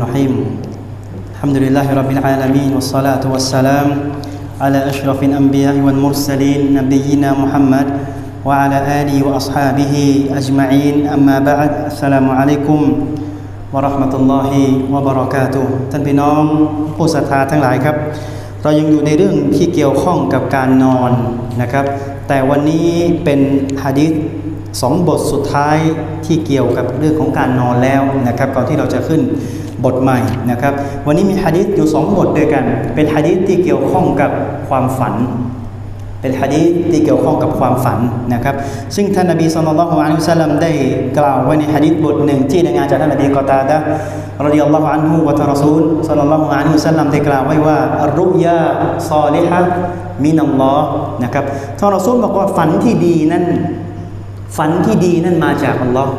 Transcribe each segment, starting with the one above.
الرحيم الحمد لله رب العالمين والصلاة والسلام على أشرف الأنبياء والمرسلين نبينا محمد وعلى آله وأصحابه أجمعين أما بعد السلام عليكم ورحمة الله وبركاته ท่านพี่น้องผู้ศรัทธาทั้งหลายครับ เรายังอยู่ในเรื่องที่เกี่ยวข้องกับการนอนนะครับ แต่วันนี้เป็นฮะดิษ สองบทสุดท้ายที่เกี่ยวกับเรื่องของการนอนแล้วนะครับก่อนที่เราจะขึ้นบทใหม่นะครับวันนี้มีฮะดิษอยู่สองบทด้วยกัน เป็นฮะดิษที่เกี่ยวข้องกับความฝัน เป็นฮะดีษที่เกี่ยวข้องกับความฝันนะครับซึ่งท่านนบีสุลต่านละฮ์อะลัยฮิวะสัลลัมได้กล่าวไว้ในฮะดีษบทหนึ่งที่ในงานจากท่านนบีกอตาดะรดิยัลลอฮุอันฮุวะทะรซูลสัลลัลลอฮุอะลัยฮิวะสัลลัมได้กล่าวไว้ว่าอัรรุยาซอลิฮะมินัลลอฮ์นะครับท่านรอซูลบอกว่าฝันที่ดีนั้น ฝันที่ดีนั้นมาจากอัลลอฮ์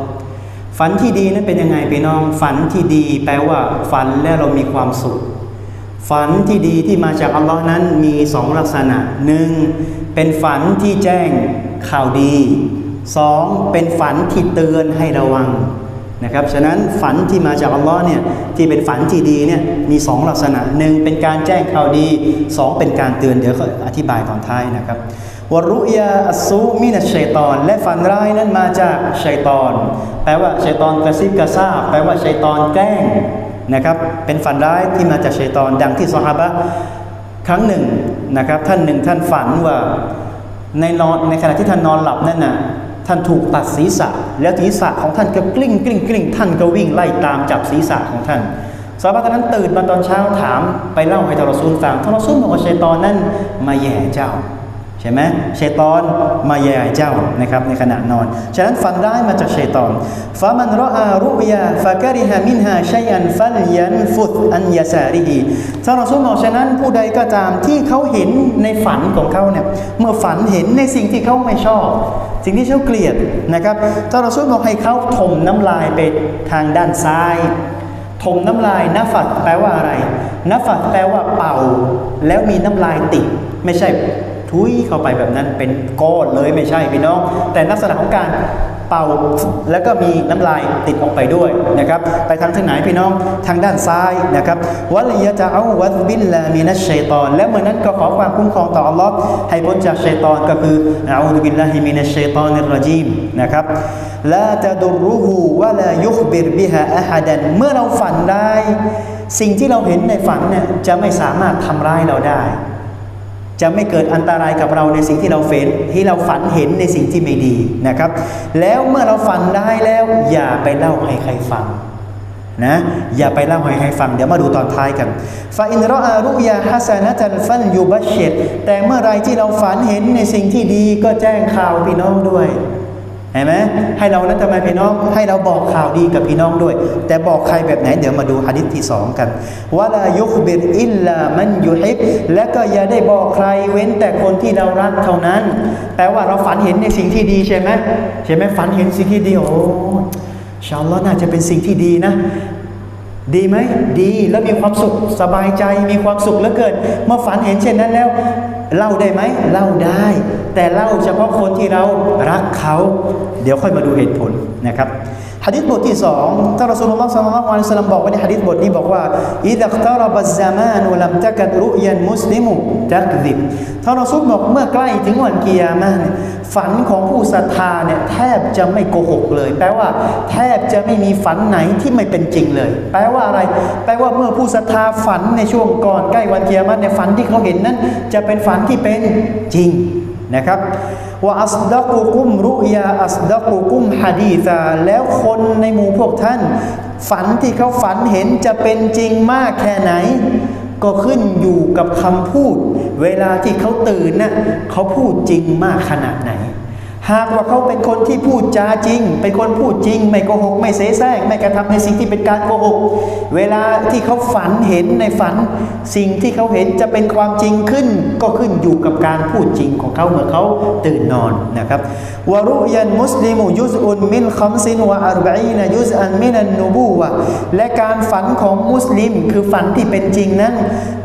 ฝันที่ดีนั้นเป็นยังไงพี่น้อง ฝันที่ดีแปลว่า ฝันแล้วเรามีความสุข ฝันที่ดีที่มาจากอัลลอฮ์นั้นมีสองลักษณะหนึ่งเป็นฝันที่แจ้งข่าวดีสองเป็นฝันที่เตือนให้ระวังนะครับฉะนั้นฝันที่มาจากอัลลอฮ์เนี่ยที่เป็นฝันที่ดีเนี่ยมีสองลักษณะหนึ่งเป็นการแจ้งข่าวดีสองเป็นการเตือนเดี๋ยวเขาอธิบายตอนท้ายนะครับ วรุยาอัสซูมินัชชัยตอน และฝันร้ายนั้นมาจากชัยตอน แปลว่าชัยตอนกระซิบกระซาบแปลว่าชัยตอนแกล้งนะครับ เป็นฝันร้ายที่มาจากชัยตอน ดังที่ซอฮาบะครั้งหนึ่งนะครับ ท่านหนึ่งท่านฝันว่าในนอนในขณะที่ท่านนอนหลับนั่นน่ะท่านถูกตัดศีรษะ แล้วศีรษะของท่านก็กลิ้งกลิ้งกลิ้งท่านก็วิ่งไล่ตามจับศีรษะของท่านซาบะตอนนั้นตื่นมาตอนเช้าถามไปเล่าให้ทารอซูลฟังทารอซูลบอกว่าชัยตอนนั้นมาแย่เจ้า ใช่ไหมเชตอนมาแย่เจ้านะครับในขณะนอน ฉะนั้นฝันร้ายมาจากเชตอนฟามันรออารุยาฟากริฮามินฮาชัยันฟัลยันฟุตอันยาซาริฮีท่านรอซูลบอกฉะนั้นผู้ใดก็ตามที่เขาเห็นในฝันของเขาเนี่ยเมื่อฝันเห็นในสิ่งที่เขาไม่ชอบ สิ่งที่เขาเกลียดนะครับท่านรอซูลบอกให้เขาถมน้ำลายไปทางด้านซ้ายถมน้ำลายนัฟัดแปลว่าอะไรนัฟัดแปลว่าเป่า แล้วมีน้ำลายติด ไม่ใช่ ทุยเข้าไปแบบนั้นเป็นก้อนเลยไม่ใช่พี่น้อง แต่ลักษณะของการเป่าแล้วก็มีน้ำลายติดออกไปด้วยนะครับ ไปทางทางไหนพี่น้องทางด้านซ้ายนะครับวัลยะจะเอาวัดบิลลามินัชชัยตอน และเมื่อนั้นก็ขอความคุ้มครองต่ออัลลอฮ์ให้พ้นจากชัยตอนก็คืออาอูบิลลาฮิมินัชชัยตอนิรรจีมนะครับลาตะดุรุหูวะลายุคบิรบิฮะอะฮัดันเมื่อเราฝันได้ สิ่งที่เราเห็นในฝันเนี่ยจะไม่สามารถทำร้ายเราได้ จะไม่เกิดอันตรายกับเราในสิ่งที่เราเฟ้นที่เราฝันเห็นในสิ่งที่ไม่ดีนะครับ แล้วเมื่อเราฝันได้แล้วอย่าไปเล่าให้ใครฟังนะอย่าไปเล่าให้ใครฟังเดี๋ยวมาดูตอนท้ายกันฟาอินรออารุยาฮัสนะจันฟันยูบัชเชตแต่เมื่อไรที่เราฝันเห็นในสิ่งที่ดีก็แจ้งข่าวพี่น้องด้วย เห็นไหมให้เรานั้นทำไมพี่น้องให้เราบอกข่าวดีกับพี่น้องด้วย แต่บอกใครแบบไหนเดี๋ยวมาดูฮะดิษที่สองกันวะลายุคบิรอิลลามันยุฮิบและก็อย่าได้บอกใครเว้นแต่คนที่เรารักเท่านั้นแปลว่าเราฝันเห็นในสิ่งที่ดีใช่ไหมใช่ไหมฝันเห็นสิ่งที่ดีโอ้ชาอัลลอฮ์น่าจะเป็นสิ่งที่ดีนะ ดีไหมดีแล้วมีความสุขสบายใจมีความสุขเหลือเกินเมื่อฝันเห็นเช่นนั้นแล้ว เล่าได้ไหมเล่าได้ แต่เล่าเฉพาะคนที่เรารักเขา เดี๋ยวค่อยมาดูเหตุผลนะครับ ฮะดิษบทที่สองท่านรอสูลุลลอฮ์สัลลัลลอฮุอะลัยฮิวะซัลลัมบอกไว้ในฮะดิษบทนี้บอกว่าอิดักตารบัซซามานุลัมตะกัดรุยันมุสลิมุตักดิบท่านรอสูลบอกเมื่อใกล้ถึงวันกิยามะห์เนี่ยฝันของผู้ศรัทธาเนี่ยแทบจะไม่โกหกเลย แปลว่า แทบจะไม่มีฝันไหนที่ไม่เป็นจริงเลย แปลว่าอะไร แปลว่าเมื่อผู้ศรัทธาฝันในช่วงก่อนใกล้วันกิยามะห์เนี่ยฝันที่เขาเห็นนั้น จะเป็นฝันที่เป็นจริง นะครับว่าอัสดักุกุมรุยาอัสดักุกุมฮะดีซาแล้วคนในหมู่พวกท่าน ฝันที่เขาฝันเห็นจะเป็นจริงมากแค่ไหน ก็ขึ้นอยู่กับคำพูด เวลาที่เขาตื่นนะ่ะเขาพูดจริงมากขนาดไหน หากว่าเขาเป็นคนที่พูดจาจริง เป็นคนพูดจริง ไม่โกหก ไม่เสแสร้งไม่กระทำในสิ่งที่เป็นการโกหก เวลาที่เขาฝันเห็นในฝัน สิ่งที่เขาเห็นจะเป็นความจริงขึ้น ก็ขึ้นอยู่กับการพูดจริงของเขาเมื่อเขาตื่นนอนนะครับวารุยันมุสลิมูยุสอุนมินคัมซินวะอัรบะอีนยุสอันมินันนูบูวะและการฝันของมุสลิมคือฝันที่เป็นจริงนั้น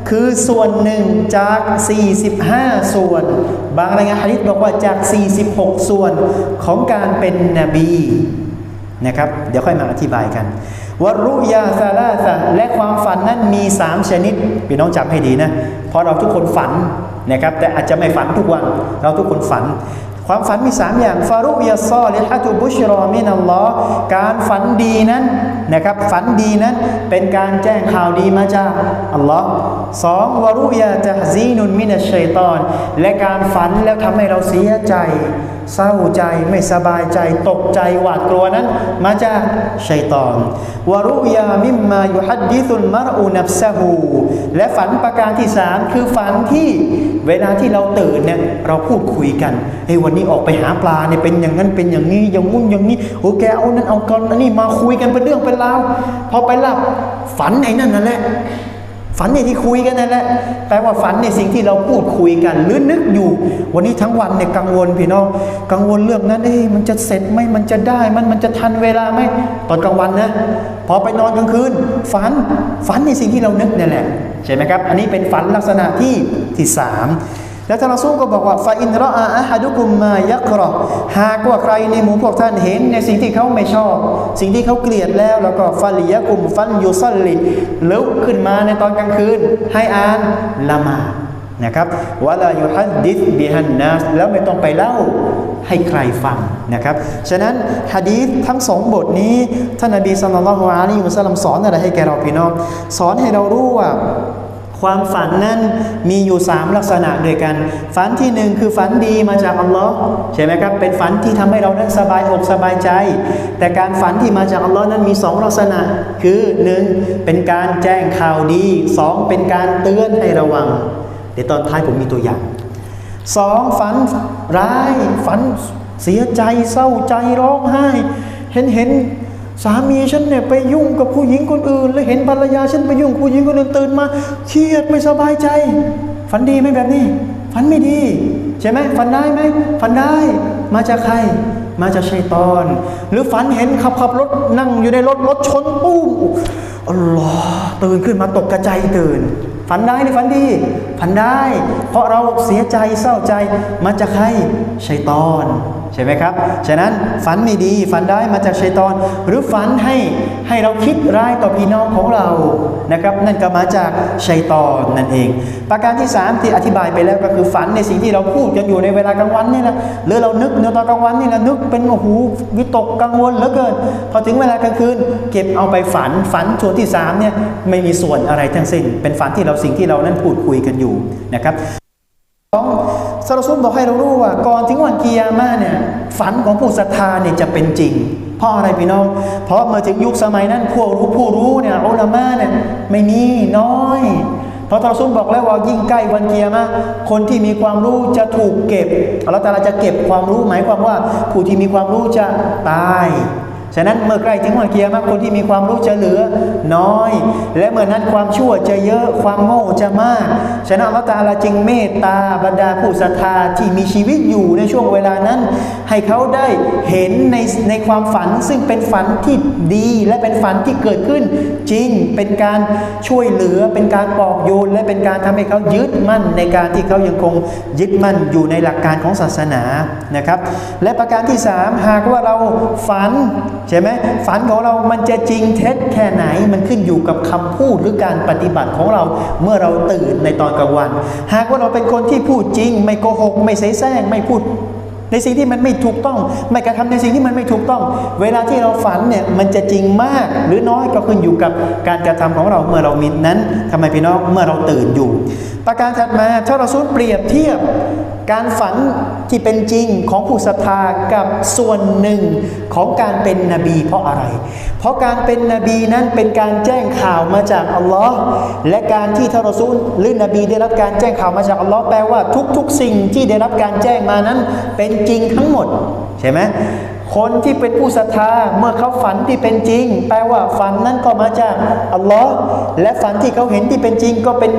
คือส่วนหนึ่งจาก 45 ส่วน บางรายงานฮะดิษบอกว่าจาก 46ส่วนของการเป็นนบีนะครับ เดี๋ยวค่อยมาอธิบายกันวรุยาซาลาซะและความฝันนั้นมีสามชนิดพี่น้องจำให้ดีนะเพราะเราทุกคนฝันนะครับ แต่อาจจะไม่ฝันทุกวัน เราทุกคนฝัน ความฝันมี3อย่างฟารุยาซอลิฮะตุบุชรอมินัลลอการฝันดีนั้นนะครับ ฝันดีนั้นเป็นการแจ้งข่าวดีมาจากอัลลอฮ์สองวารุยาจะซีนุนมินัชชัยตอน และการฝันแล้วทำให้เราเสียใจ เศร้าใจไม่สบายใจตกใจหวาดกลัวนั้น มาจากชัยตอนวารุยามิมมายุฮัดดิซุลมารอูนับซะฮูและฝันประการที่สามคือฝันที่เวลาที่เราตื่นเนี่ยเราพูดคุยกันเฮ้ยวันนี้ออกไปหาปลาเนี่ยเป็นอย่างนั้นเป็นอย่างนี้อย่างงุ้นอย่างนี้โอ้แกเอานั้นเอากันอันนี้มาคุยกันเป็นเรื่องเป็นราวพอไปหลับฝันไอ้นั่นนั่นแหละ ฝันในที่คุยกันนั่นแหละแปลว่าฝันในสิ่งที่เราพูดคุยกัน หรือนึกอยู่ วันนี้ทั้งวันเนี่ยกังวลพี่น้อง กังวลเรื่องนั้นเอ้มันจะเสร็จไหมมันจะได้มันมันจะทันเวลาไหมตอนกลางวันนะพอไปนอนกลางคืน ฝันฝันในสิ่งที่เรานึกนั่นแหละใช่ไหมครับ อันนี้เป็นฝันลักษณะที่ที่สาม แล้วท่านรอซูลก็บอกว่าฟาอินรออาอะฮัดุกุมมายักรอหากว่าใครในหมู่พวกท่านเห็นในสิ่งที่เขาไม่ชอบ สิ่งที่เขาเกลียดแล้วแล้วก็ฟัลิยะกุมฟันยูซัลลิลุกขึ้นมาในตอนกลางคืน ให้อ่านละมานะครับวะลายุฮัดดิษบิฮันนัสแล้วไม่ต้องไปเล่าให้ใครฟังนะครับ ฉะนั้นฮะดีษทั้งสองบทนี้ ท่านนบีสัลลัลลอฮุอะลัยฮิวะสัลลัมสอนอะไรให้แกเราพี่น้อง สอนให้เรารู้ว่า ความฝันนั้นมีอยู่ 3 ลักษณะด้วยกัน ฝันที่หนึ่งคือฝันดีมาจากอัลลอฮ์ใช่ไหมครับ เป็นฝันที่ทำให้เรานั้นสบายอกสบายใจ แต่การฝันที่มาจากอัลลอฮ์นั้นมี 2 ลักษณะ คือ 1. เป็นการแจ้งข่าวดี 2. เป็นการเตือนให้ระวัง เดี๋ยวตอนท้ายผมมีตัวอย่างสองฝันร้าย ฝันเสียใจเศร้าใจร้องไห้ เห็นเห็น สามีฉันเนี่ยไปยุ่งกับผู้หญิงคนอื่น แล้วเห็นภรรยาฉันไปยุ่งผู้หญิงคนอื่นตื่นมาเครียดไม่สบายใจ ฝันดีไหมแบบนี้ ฝันไม่ดี ใช่ไหมฝันได้ไหมฝันได้ มาจากใคร มาจากชัยตอน หรือฝันเห็นขับขับรถนั่งอยู่ในรถรถชนปุ้มอัลลอฮ์ตื่นขึ้นมาตกกระใจายตื่น ฝันได้หรือฝันดี ฝันได้ เพราะเราเสียใจเศร้าใจมาจากใครชัยตอนใช่ไหมครับ ฉะนั้นฝันไม่ดีฝันได้มาจากชัยตอน หรือฝันให้ให้เราคิดร้ายต่อพี่น้องของเรานะครับ นั่นก็มาจากชัยตอนนั่นเอง ประการที่สามที่อธิบายไปแล้วก็คือฝันในสิ่งที่เราพูดกันอยู่ในเวลากลางวันนี่แหละหรือเรานึกในตอนกลางวันนี่แหละนึกเป็นโอ้โหวิตกกังวลเหลือเกินพอถึงเวลากลางคืน เก็บเอาไปฝันฝันส่วนที่สามเนี่ยไม่มีส่วนอะไรทั้งสิ้น เป็นฝันที่เราสิ่งที่เรานั้นพูดคุยกันอยู่นะครับ สองซาลซุนบอกให้เรารู้ว่า ก่อนถึงวันกิยามะเนี่ยฝันของผู้ศรัทธาเนี่ยจะเป็นจริง เพราะอะไรพี่น้อง เพราะเมื่อถึงยุคสมัยนั้นผู้รู้ผู้รู้เนี่ยอุลามะเนี่ยไม่มีน้อย เพราะทรซุนบอกแล้วว่ายิ่งใกล้วันเกียร์มะคนที่มีความรู้จะถูกเก็บอัลลอฮฺตาลาจะเก็บความรู้หมายความว่าผู้ที่มีความรู้จะตาย ฉะนั้นเมื่อใกล้ถึงวันเกียร์มะคนที่มีความรู้จะเหลือน้อย และเมื่อนั้นความชั่วจะเยอะความโง่จะมาก ฉะนั้นอัลลอฮฺตะอาลาจึงเมตตาบรรดาผู้ศรัทธาที่มีชีวิตอยู่ในช่วงเวลานั้น ให้เขาได้เห็นในในความฝันซึ่งเป็นฝันที่ดีและเป็นฝันที่เกิดขึ้นจริงเป็นการช่วยเหลือเป็นการปลอบโยนและเป็นการทำให้เขายึดมั่นในการที่เขายังคงยึดมั่นอยู่ในหลักการของศาสนานะครับ และประการที่สามหากว่าเราฝันใช่ไหมฝันของเรามันจะจริงเท็จแค่ไหนมันขึ้นอยู่กับคำพูดหรือการปฏิบัติของเราเมื่อเราตื่นในตอนกลางวัน หากว่าเราเป็นคนที่พูดจริง ไม่โกหก ไม่เสแสร้งไม่พูด ในสิ่งที่มันไม่ถูกต้อง ไม่กระทำในสิ่งที่มันไม่ถูกต้อง เวลาที่เราฝันเนี่ยมันจะจริงมากหรือน้อยก็ขึ้นอยู่กับการกระทำของเราเมื่อเรามินนั้นทำไมพี่น้องเมื่อเราตื่นอยู่ ประการถัดมาถ้าเราสูเปรียบเทียบการฝัน ที่เป็นจริงของผู้ศรัทธากับส่วนหนึ่งของการเป็นนบี เพราะอะไร เพราะการเป็นนบีนั้นเป็นการแจ้งข่าวมาจากอัลลอฮ์และการที่ทารซูลหรือนบีได้รับการแจ้งข่าวมาจากอัลลอฮ์แปลว่าทุกๆ สิ่งที่ได้รับการแจ้งมานั้นเป็นจริงทั้งหมดใช่ไหม คนที่เป็นผู้ศรัทธาเมื่อเขาฝันที่เป็นจริง แปลว่าฝันนั้นก็มาจากอัลลอฮ์และฝันที่เขาเห็นที่เป็นจริง ก็เป็น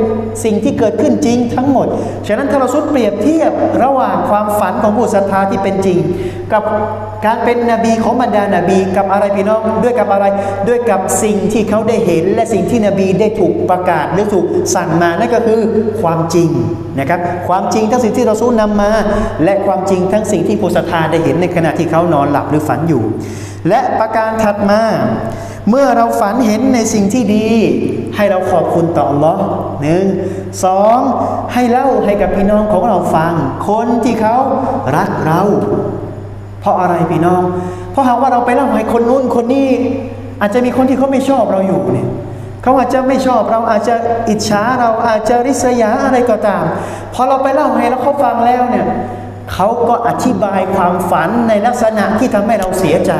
สิ่งที่เกิดขึ้นจริงทั้งหมด ฉะนั้นถ้าเราสุดเปรียบเทียบระหว่างความฝันของผู้ศรัทธาที่เป็นจริง กับ การเป็นนบีของบรรดานาบีกับอะไรพี่น้องด้วยกับอะไรด้วยกับสิ่งที่เขาได้เห็น และสิ่งที่นบีได้ถูกประกาศหรือถูกสั่งมานั่นก็คือความจริงนะครับความจริงทั้งสิ่งที่เราสู้นำมา และความจริงทั้งสิ่งที่ผู้ศรัทธาได้เห็นในขณะที่เขานอนหลับหรือฝันอยู่ และประการถัดมา เมื่อเราฝันเห็นในสิ่งที่ดี ให้เราขอบคุณต่ออัลลอฮ์หนึ่งสองให้เล่าให้กับพี่น้องของเราฟัง คนที่เขารักเรา เพราะอะไรพี่น้อง เพราะหากว่าเราไปเล่าให้คนนู้นคนนี้ อาจจะมีคนที่เขาไม่ชอบเราอยู่เนี่ยเขาอาจจะไม่ชอบเราอาจจะอิจฉาเราอาจจะริษยาอะไรก็ตามพอเราไปเล่าให้แล้วเขาฟังแล้วเนี่ยเขาก็อธิบายความฝันในลักษณะที่ทำให้เราเสียใจ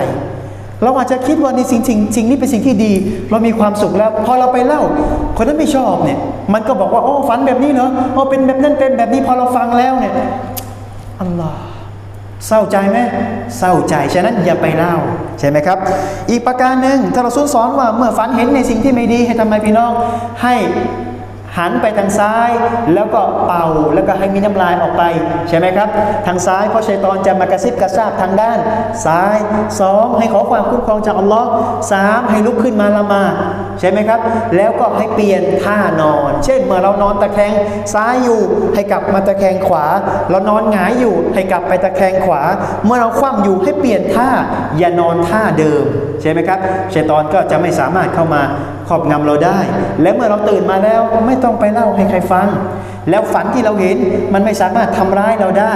เราอาจจะคิดว่าในสิ่งสิ่งสิ่งนี้เป็นสิ่งที่ดี เรามีความสุขแล้ว พอเราไปเล่า คนนั้นไม่ชอบเนี่ย มันก็บอกว่าโอ้ฝันแบบนี้เหรอโอ้เป็นแบบนั้นเป็นแบบนี้พอเราฟังแล้วเนี่ยอัลลอฮ์ เศร้าใจไหมเศร้าใจ ฉะนั้นอย่าไปเล่าใช่ไหมครับ อีกประการหนึ่งถ้าเราสอนว่าเมื่อฝันเห็นในสิ่งที่ไม่ดีให้ทำไมพี่น้อง ให้ หันไปทางซ้ายแล้วก็เป่าแล้วก็ให้มีน้ำลายออกไป ใช่ไหมครับ ทางซ้ายเพราะชัยตอนจะมากระซิบกระซาบทางด้าน ซ้ายสองให้ขอความคุ้มครองจากอัลลอฮ์สามให้ลุกขึ้นมาละมาใช่ไหมครับ แล้วก็ให้เปลี่ยนท่านอน เช่นเมื่อเรานอนตะแคงซ้ายอยู่ ให้กลับมาตะแคงขวา เรานอนหงายอยู่ ให้กลับไปตะแคงขวา เมื่อเราคว่ำอยู่ให้เปลี่ยนท่าอย่านอนท่าเดิม ใช่ไหมครับชัยตอนก็จะไม่สามารถเข้ามา ครอบงำเราได้ และเมื่อเราตื่นมาแล้วไม่ต้องไปเล่าให้ใครฟัง แล้วฝันที่เราเห็นมันไม่สามารถทำร้ายเราได้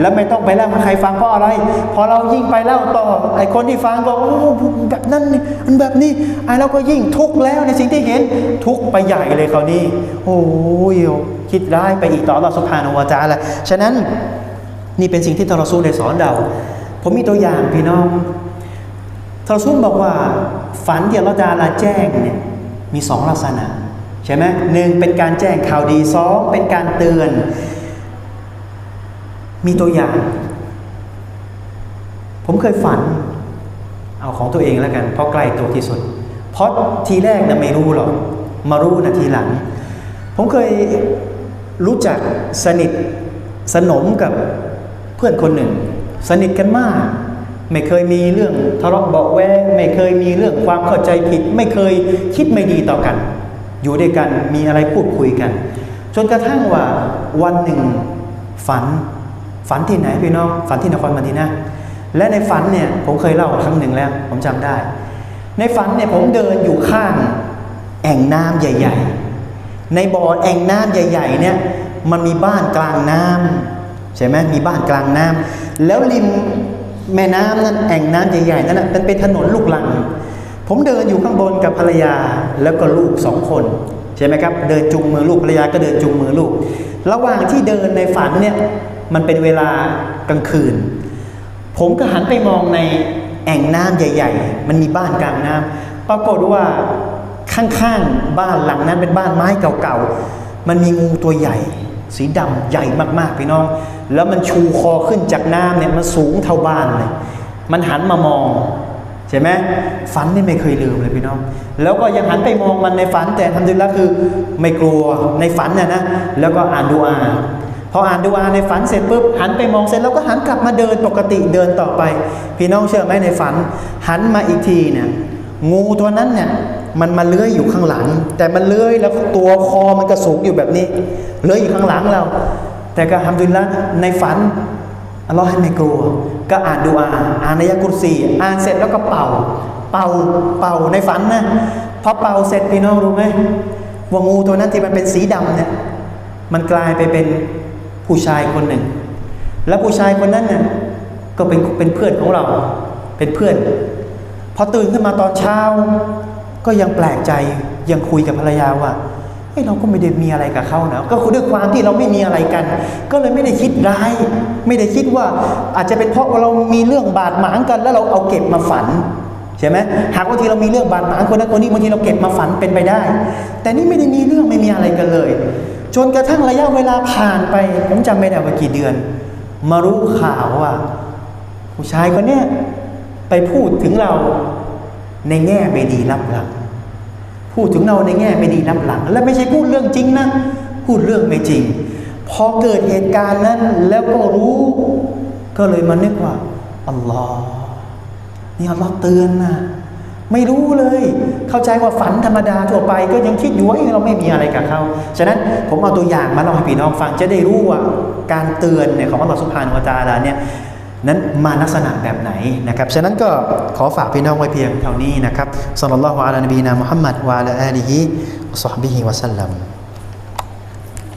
แล้วไม่ต้องไปเล่าให้ใครฟังเพราะอะไร พอเรายิ่งไปเล่าต่อไอ้คนที่ฟังก็โอ้แบบนั้นมันแบบนี้ไอ้เราก็ยิ่งทุกข์แล้วในสิ่งที่เห็นทุกข์ไปใหญ่เลยคราวนี้ โอ้ยคิดร้ายไปอีกต่อเราสุภาโนวจาละฉะนั้นนี่เป็นสิ่งที่ทรสูได้สอนเรา ผมมีตัวอย่างพี่น้องทรสูบอกว่าฝันที่เราจาลาแจ้งเนี่ย มีสองลักษณะใช่ไหมหนึ่งเป็นการแจ้งข่าวดีสองเป็นการเตือน มีตัวอย่าง ผมเคยฝัน เอาของตัวเองแล้วกัน เพราะใกล้ตัวที่สุด เพราะทีแรกนะไม่รู้หรอก มารู้นะทีหลัง ผมเคยรู้จักสนิทสนมกับเพื่อนคนหนึ่ง สนิทกันมาก ไม่เคยมีเรื่องทะเลาะเบาะแวงไม่เคยมีเรื่องความเข้าใจผิด ไม่เคยคิดไม่ดีต่อกัน อยู่ด้วยกันมีอะไรพูดคุยกัน จนกระทั่งว่าวันหนึ่งฝัน ฝันที่ไหนพี่น้อง ฝันที่นครมาดีนะ และในฝันเนี่ยผมเคยเล่าครั้งหนึ่งแล้ว ผมจำได้ ในฝันเนี่ยผมเดินอยู่ข้างแอ่งน้ำใหญ่ ๆ ในบ่อแอ่งน้ำใหญ่ ๆ เนี่ยมันมีบ้านกลางน้ำใช่ไหมมีบ้านกลางน้ำแล้วริม แม่น้ำนั้นแอ่งน้ำใหญ่ๆนั้นนะมันเป็นถนนลูกลัง ผมเดินอยู่ข้างบนกับภรรยาแล้วก็ลูกสองคนใช่ไหมครับเดินจูงมือลูกภรรยาก็เดินจูงมือลูก ระหว่างที่เดินในฝันเนี่ยมันเป็นเวลากลางคืน ผมก็หันไปมองในแอ่งน้ำใหญ่ ๆ มันมีบ้านกลางน้ำปรากฏว่าข้างๆบ้านหลังนั้นเป็นบ้านไม้เก่าๆมันมีงูตัวใหญ่ สีดำใหญ่มากๆพี่น้อง แล้วมันชูคอขึ้นจากน้ำเนี่ยมันสูงเท่าบ้านเลยมันหันมามองใช่ไหมฝันนี่ไม่เคยลืมเลยพี่น้อง แล้วก็ยังหันไปมองมันในฝันแต่ทำดีแล้วคือไม่กลัวในฝันน่ะนะแล้วก็อ่านดูอาพออ่านดูอาในฝันเสร็จปุ๊บหันไปมองเสร็จแล้วก็หันกลับมาเดินปกติเดินต่อไป พี่น้องเชื่อไหมในฝัน หันมาอีกทีเนี่ย งูตัวนั้นเนี่ยมันมาเลื้อยอยู่ข้างหลัง แต่มันเลื้อยแล้วตัวคอมันก็สูงอยู่แบบนี้ เลื้อยอยู่ข้างหลังเรา แต่ก็ทำดีแล้วในฝันอัลลอฮ์ให้ไม่กลัว ก็อ่านดูอาอ่านในยะกุรซีอ่านเสร็จแล้วก็เป่า เป่าเป่าในฝันนะพอเป่าเสร็จพี่น้องรู้ไหมว่างูตัวนั้นที่มันเป็นสีดำเนี่ยมันกลายไปเป็นผู้ชายคนหนึ่ง แล้วผู้ชายคนนั้นเนี่ยก็เป็นเป็นเพื่อนของเรา เป็นเพื่อน พอตื่นขึ้นมาตอนเช้า ก็ยังแปลกใจยังคุยกับภรรยาว่าเฮ้ยเราก็ไม่ได้มีอะไรกับเขานะก็คือด้วยความที่เราไม่มีอะไรกัน ก็เลยไม่ได้คิดร้าย ไม่ได้คิดว่าอาจจะเป็นเพราะว่าเรามีเรื่องบาดหมางกัน แล้วเราเอาเก็บมาฝันใช่ไหมหากบางทีเรามีเรื่องบาดหมางคนนั้นคนนี้บางทีเราเก็บมาฝันเป็นไปได้ แต่นี่ไม่ได้มีเรื่องไม่มีอะไรกันเลย จนกระทั่งระยะเวลาผ่านไปผมจำไม่ได้ว่ากี่เดือน มารู้ข่าวว่าผู้ชายคนเนี้ย ไปพูดถึงเราในแง่ไม่ดีรับหลัง พูดถึงเราในแง่ไม่ดีรับหลัง และไม่ใช่พูดเรื่องจริงนะ พูดเรื่องไม่จริง พอเกิดเหตุการณ์นั้นแล้วก็รู้ ก็เลยมานึกว่าอัลลอฮ์นี่อัลลอฮ์เตือนนะไม่รู้เลย เข้าใจว่าฝันธรรมดาทั่วไป ก็ยังคิดอยู่ว่าเอ้ยเราไม่มีอะไรกับเขา ฉะนั้นผมเอาตัวอย่างมาเล่าให้พี่น้องฟังจะได้รู้ว่าการเตือนเนี่ยของอัลลอฮ์สุบฮานุตาลาเนี่ย นั้นมาลักษณะแบบไหนนะครับ ฉะนั้นก็ขอฝากพี่น้องไว้เพียงเท่านี้นะครับสัลลัลลอฮุอะลัยนบีนามุฮัมมัดวะอะลาอาลีฮิวะศอฮบิฮิวะสัลลัม